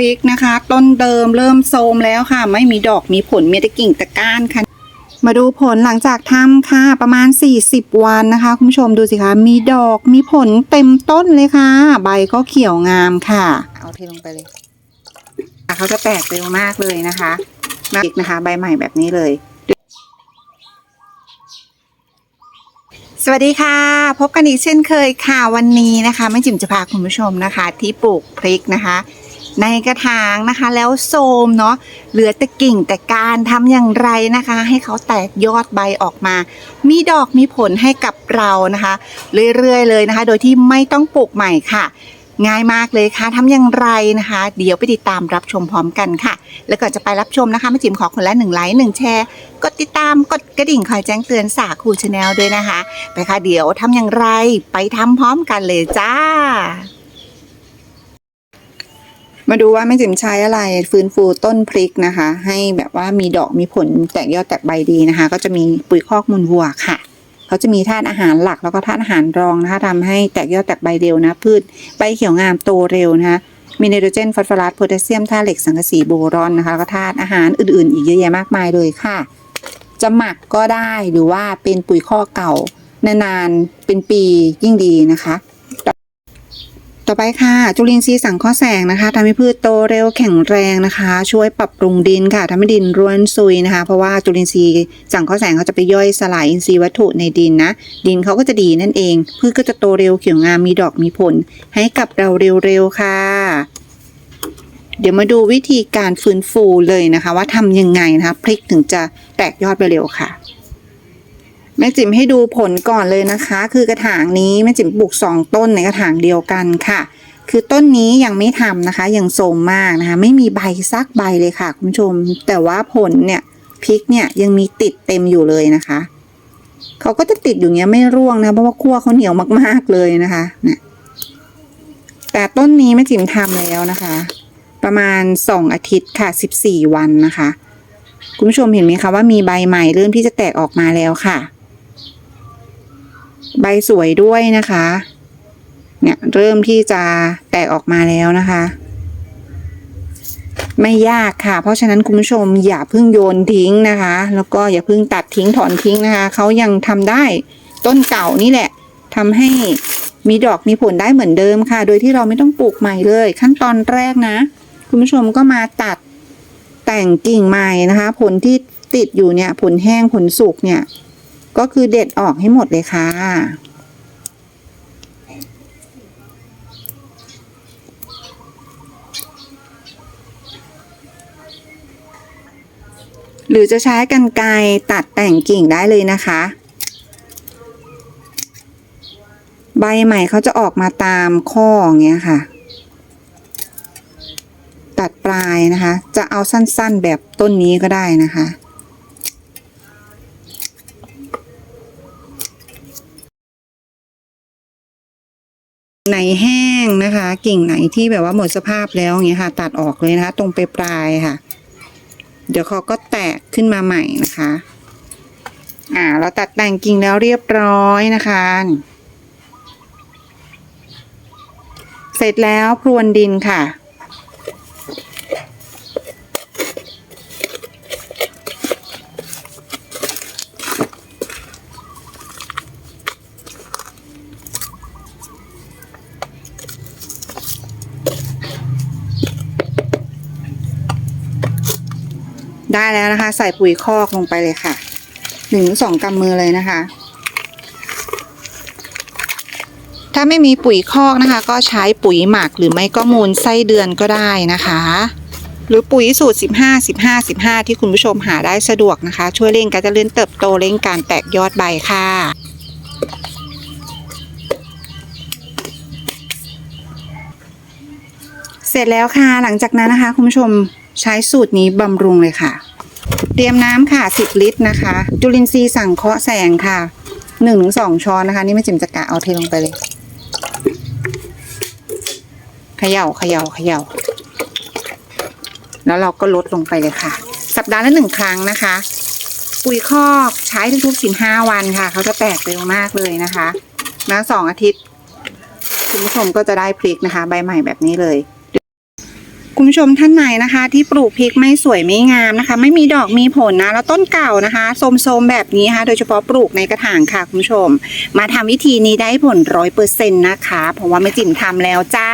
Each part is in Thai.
ริกนะคะ ต้นเดิมเริ่มโทมแล้วค่ะ ไม่มีดอกมีผลมีแต่กิ่งแต่ก้านค่ะ มาดูผลหลังจากทำค่ะ ประมาณ 40 วันนะคะ คุณผู้ชมดูสิคะมีดอกมีผลเต็มต้นเลยค่ะ ใบก็เขียวงามค่ะ เอาเทลงไปเลยเขาจะแตกเร็วมากเลยนะคะมาอีกนะคะ ใบใหม่แบบนี้เลยสวัสดีค่ะ พบกันอีกเช่นเคยค่ะวันนี้นะคะแม่จิ๋มจะพาคุณผู้ชมนะคะ ที่ปลูกพริกนะคะ ในกระถางนะคะ แล้วโทมเนาะเหลือแต่กิ่งแต่การทำอย่างไรนะคะ ให้เขาแตกยอดใบออกมา มีดอกมีผลให้กับเรานะคะ เรื่อยๆเลยนะคะ โดยที่ไม่ต้องปลูกใหม่ค่ะ ง่ายมากเลยค่ะทำอย่างไรนะคะ เดี๋ยวไปติดตามรับชมพร้อมกันค่ะ แล้วก่อนจะไปรับชมนะคะแม่จิ๋มขอคนละหนึ่งไลค์หนึ่งแชร์กดติดตามกดกระดิ่งคอยแจ้งเตือนสาคูชาแนลด้วยนะคะ ไปค่ะเดี๋ยวทำอย่างไรไปทำพร้อมกันเลยจ้า มาดูว่าแม่จิ๋มใช้อะไรฟื้นฟูต้นพริกนะคะ ให้แบบว่ามีดอกมีผลแตกยอดแตกใบดีนะคะ ก็จะมีปุ๋ยคอกมูลวัวค่ะ เขาจะมีธาตุอาหารหลักแล้วก็ธาตุอาหารรองนะคะทำให้แตกยอดแตกใบเร็วนะพืชใบเขียวงามโตเร็วนะคะมีไนโตรเจนฟอสฟอรัสโพแทสเซียมธาตุเหล็กสังกะสีโบรอนนะคะแล้วก็ธาตุอาหารอื่นๆ อีกเยอะแยะมากมายเลยค่ะ จะหมักก็ได้หรือว่าเป็นปุ๋ยข้อกเก่านานๆเป็นปียิ่งดีนะคะ ต่อไปค่ะ จุลินทรีย์สังเคราะห์แสงนะคะทำให้พืชโตเร็วแข็งแรงนะคะ ช่วยปรับปรุงดินค่ะทำให้ดินร่วนซุยนะคะ เพราะว่าจุลินทรีย์สังเคราะห์แสงเขาจะไปย่อยสลายอินทรีย์วัตถุในดินนะ ดินเขาก็จะดีนั่นเอง พืชก็จะโตเร็วเขียวงามมีดอกมีผล ให้กับเราเร็วๆค่ะ เดี๋ยวมาดูวิธีการฟื้นฟูเลยนะคะ ว่าทำยังไงนะคะพริกถึงจะแตกยอดไปเร็วค่ะ แม่จิ๋มให้ดูผลก่อนเลยนะคะ คือกระถางนี้แม่จิ๋มปลูกสองต้นในกระถางเดียวกันค่ะ คือต้นนี้ยังไม่ทำนะคะ ยังโทรมมากนะคะ ไม่มีใบซักใบเลยค่ะ คุณผู้ชม แต่ว่าผลเนี่ยพริกเนี่ยยังมีติดเต็มอยู่เลยนะคะเขาก็จะติดอยู่เงี้ยไม่ร่วงนะเพราะว่าคั่วเขาเหนียวมากๆเลยนะคะนี่ยแต่ต้นนี้แม่จิ๋มทำแล้วนะคะ ประมาณสองอาทิตย์ค่ะสิบสี่วันนะคะ คุณผู้ชมเห็นไหมคะว่ามีใบใหม่เริ่มที่จะแตกออกมาแล้วค่ะ ใบสวยด้วยนะคะ เนี่ยเริ่มที่จะแตกออกมาแล้วนะคะ ไม่ยากค่ะ เพราะฉะนั้นคุณผู้ชมอย่าเพิ่งโยนทิ้งนะคะ แล้วก็อย่าเพิ่งตัดทิ้งถอนทิ้งนะคะเขายังทำได้ต้นเก่านี่แหละทำให้มีดอกมีผลได้เหมือนเดิมค่ะ โดยที่เราไม่ต้องปลูกใหม่เลย ขั้นตอนแรกนะ คุณผู้ชมก็มาตัดแต่งกิ่งใหม่นะคะ ผลที่ติดอยู่เนี่ยผลแห้งผลสุกเนี่ย ก็คือเด็ดออกให้หมดเลยค่ะ หรือจะใช้กันไกรตัดแต่งกิ่งได้เลยนะคะ ใบใหม่เขาจะออกมาตามข้ออย่างเงี้ยค่ะ ตัดปลายนะคะ จะเอาสั้นๆแบบต้นนี้ก็ได้นะคะ ไหนแห้งนะคะ กิ่งไหนที่แบบว่าหมดสภาพแล้วอย่างเงี้ยค่ะ ตัดออกเลยนะคะ ตรงไปปลายค่ะ เดี๋ยวเขาก็แตกขึ้นมาใหม่นะคะ อ่า เราตัดแต่งกิ่งแล้วเรียบร้อยนะคะ เสร็จแล้วพรวนดินค่ะ ได้แล้วนะคะ ใส่ปุ๋ยคอกลงไปเลยค่ะหนึ่งสองกำมือเลยนะคะ ถ้าไม่มีปุ๋ยคอกนะคะ ก็ใช้ปุ๋ยหมักหรือไม่ก็มูลไส้เดือนก็ได้นะคะ หรือปุ๋ยสูตร 15 15 15 ที่คุณผู้ชมหาได้สะดวกนะคะ ช่วยเร่งการเจริญเติบโตเร่งการแตกยอดใบค่ะเสร็จแล้วค่ะ หลังจากนั้นนะคะ คุณผู้ชม ใช้สูตรนี้บำรุงเลยค่ะ เตรียมน้ำค่ะ 10 ลิตรนะคะ จุลินทรีย์สังเคราะห์แสงค่ะ1-2ช้อนนะคะ นี่ไม่จิมจะกะเอาเทลงไปเลยเขย่าเขย่าเขย่าแล้วเราก็ลดลงไปเลยค่ะ สัปดาห์ละหนึ่งครั้งนะคะ ปุ๋ยคอกใช้ทุกๆ15วันค่ะ เขาจะแตกเร็วมากเลยนะคะนะสองอาทิตย์ คุณผู้ชมก็จะได้พริกนะคะ ใบใหม่แบบนี้เลย คุณผู้ชมท่านไหนนะคะ ที่ปลูกพริกไม่สวยไม่งามนะคะ ไม่มีดอกมีผลนะ แล้วต้นเก่านะคะโทมๆแบบนี้ค่ะโดยเฉพาะปลูกในกระถางค่ะคุณผู้ชม มาทำวิธีนี้ได้ผลร้อยเปอร์เซ็นต์นะคะ เพราะว่าแม่จิ๋มทำแล้วจ้า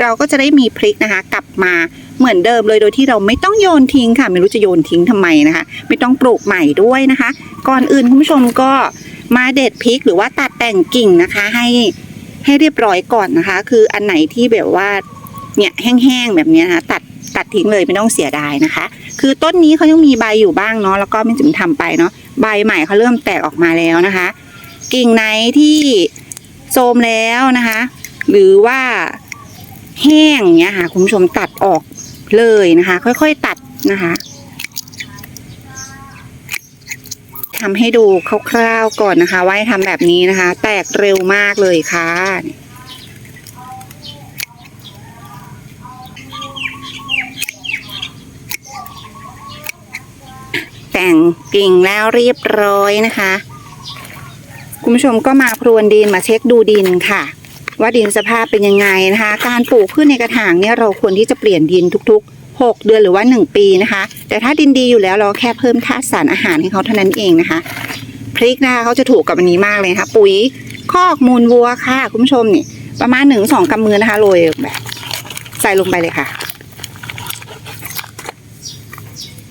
เราก็จะได้มีพริกนะคะ กลับมาเหมือนเดิมเลยโดยที่เราไม่ต้องโยนทิ้งค่ะ ไม่รู้จะโยนทิ้งทำไมนะคะ ไม่ต้องปลูกใหม่ด้วยนะคะ ก่อนอื่นคุณผู้ชมก็มาเด็ดพริกหรือว่าตัดแต่งกิ่งนะคะ ให้ให้เรียบร้อยก่อนนะคะ คืออันไหนที่แบบว่า เนี่ยแห้งๆแบบนี้นะคะตัดตัดทิ้งเลยไม่ต้องเสียดายนะคะ คือต้นนี้เขายังมีใบอยู่บ้างเนาะแล้วก็ไม่จิ๋มทำไปเนาะใบใหม่เขาเริ่มแตกออกมาแล้วนะคะ กิ่งไหนที่โทมแล้วนะคะ หรือว่าแห้งเนี้ยค่ะคุณผู้ชมตัดออกเลยนะคะ ค่อยๆตัดนะคะทำให้ดูคร่าวๆก่อนนะคะ ว่าทำแบบนี้นะคะ แตกเร็วมากเลยค่ะ แต่งกิ่งแล้วเรียบร้อยนะคะ คุณผู้ชมก็มาพรวนดินมาเช็คดูดินค่ะ ว่าดินสภาพเป็นยังไงนะคะ การปลูกพืชในกระถางเนี่ยเราควรที่จะเปลี่ยนดินทุก ๆ 6 เดือนหรือว่า 1 ปีนะคะ แต่ถ้าดินดีอยู่แล้วเราแค่เพิ่มธาตุสารอาหารให้เขาเท่านั้นเองนะคะพริกนะคะเขาจะถูกกับอันนี้มากเลยนะคะปุ๋ยคอกมูลวัวค่ะ คุณผู้ชมนี่ประมาณหนึ่งสองกำมือนะคะโรยแบบใส่ลงไปเลยค่ะ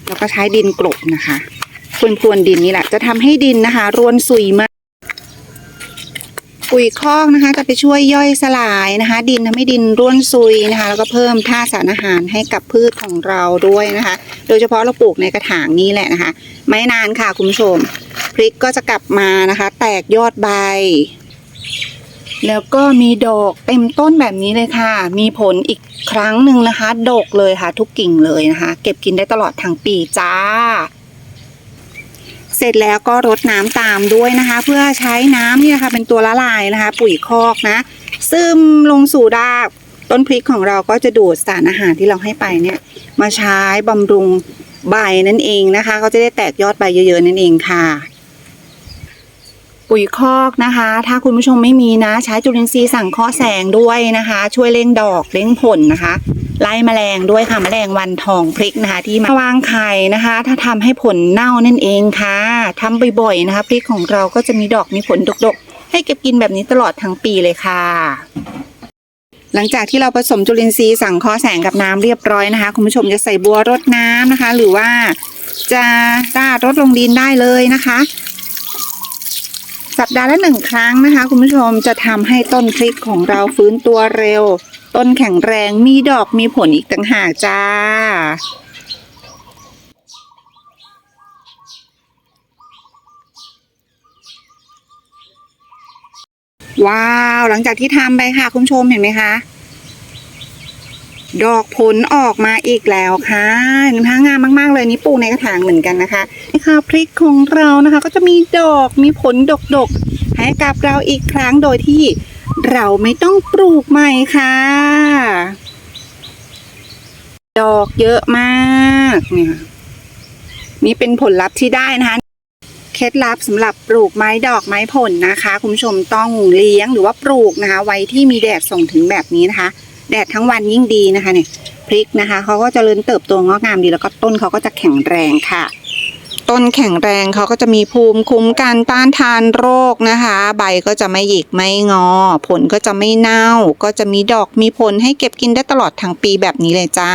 แล้วก็ใช้ดินกลบนะคะพรวนพรวนดินนี่แหละ จะทำให้ดินนะคะรวนซุยมากปุ๋ยคอกนะคะจะไปช่วยย่อยสลายนะคะ ดินทำให้ดินร่วนซุยนะคะ แล้วก็เพิ่มธาตุสารอาหารให้กับพืชของเราด้วยนะคะ โดยเฉพาะเราปลูกในกระถางนี้แหละนะคะ ไม่นานค่ะคุณผู้ชมพริกก็จะกลับมานะคะ แตกยอดใบ แล้วก็มีดอกเต็มต้นแบบนี้เลยค่ะ มีผลอีกครั้งหนึ่งนะคะ ดกเลยค่ะ ทุกกิ่งเลยนะคะ เก็บกินได้ตลอดทั้งปีจ้า เสร็จแล้วก็รดน้ำตามด้วยนะคะ เพื่อใช้น้ำนี่นะคะเป็นตัวละลายนะคะ ปุ๋ยคอกนะ ซึมลงสู่รากต้นพริกของเราก็จะดูดสารอาหารที่เราให้ไปเนี่ย มาใช้บำรุงใบนั่นเองนะคะ เขาจะได้แตกยอดใบเยอะๆนั่นเองค่ะ ปุ๋ยคอกนะคะ ถ้าคุณผู้ชมไม่มีนะใช้จุลินทรีย์สั่งเคราะแสงด้วยนะคะ ช่วยเร่งดอกเร่งผลนะคะไล่แมลงด้วยค่ะแมลงวันทองพริกนะคะ ที่มาวางไข่นะคะ ถ้าทำให้ผลเน่านั่นเองค่ะทำบ่อยๆนะคะพริกของเราก็จะมีดอกมีผลดกๆ ให้เก็บกินแบบนี้ตลอดทั้งปีเลยค่ะ หลังจากที่เราผสมจุลินทรีย์สังเคราะห์แสงกับน้ำเรียบร้อยนะคะ คุณผู้ชมจะใส่บัวรดน้ำนะคะ หรือว่าจะราดรดลงดินได้เลยนะคะ สัปดาห์ละหนึ่งครั้งนะคะ คุณผู้ชมจะทำให้ต้นพริกของเราฟื้นตัวเร็ว ต้นแข็งแรงมีดอกมีผลอีกต่างหากจ้าว้าว หลังจากที่ทำไปค่ะ คุณผู้ชมเห็นไหมคะ ดอกผลออกมาอีกแล้วค่ะนะคะงามมาก ๆ เลยนี่ปลูกในกระถางเหมือนกันนะคะนี่ค่ะพริกของเรานะคะ ก็จะมีดอกมีผลดกๆให้กับเราอีกครั้งโดยที่เราไม่ต้องปลูกใหม่ค่ะ ดอกเยอะมากเนี่ยนี่เป็นผลลัพธ์ที่ได้นะคะเคล็ดลับสำหรับปลูกไม้ดอกไม้ผลนะคะ คุณผู้ชมต้องเลี้ยงหรือว่าปลูกนะคะ ไว้ที่มีแดดส่องถึงแบบนี้นะคะ แดดทั้งวันยิ่งดีนะคะเนี่ยพริกนะคะเขาก็จเจริญเติบโตงอกงามดีแล้วก็ต้นเขาก็จะแข็งแรงค่ะ ต้นแข็งแรงเขาก็จะมีภูมิคุ้มกันต้านทานโรคนะคะ ใบก็จะไม่หยิกไม่งอ ผลก็จะไม่เน่า ก็จะมีดอกมีผลให้เก็บกินได้ตลอดทั้งปีแบบนี้เลยจ้า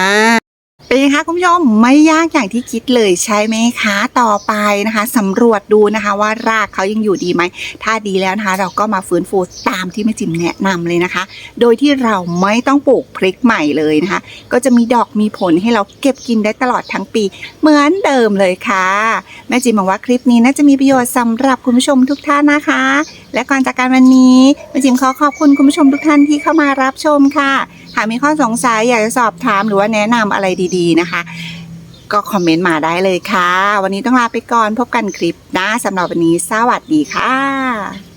เป็นไงคะคุณผู้ชมไม่ยากอย่างที่คิดเลยใช่ไหมคะต่อไปนะคะสำรวจดูนะคะว่ารากเขายังอยู่ดีไหม ถ้าดีแล้วนะคะ เราก็มาฟื้นฟูตามที่แม่จิ๋มแนะนำเลยนะคะ โดยที่เราไม่ต้องปลูกพริกใหม่เลยนะคะ ก็จะมีดอกมีผลให้เราเก็บกินได้ตลอดทั้งปี เหมือนเดิมเลยค่ะแม่จิ๋มหวังว่าคลิปนี้น่าจะมีประโยชน์สำหรับคุณผู้ชมทุกท่านนะคะ และก่อนจากการวันนี้แม่จิ๋มขอขอบคุณคุณผู้ชมทุกท่านที่เข้ามารับชมค่ะ หากมีข้อสงสัยอยากจะสอบถามหรือว่าแนะนำอะไรดีๆนะคะ ก็คอมเมนต์มาได้เลยค่ะ วันนี้ต้องลาไปก่อนพบกันคลิปหน้าสำหรับวันนี้สวัสดีค่ะ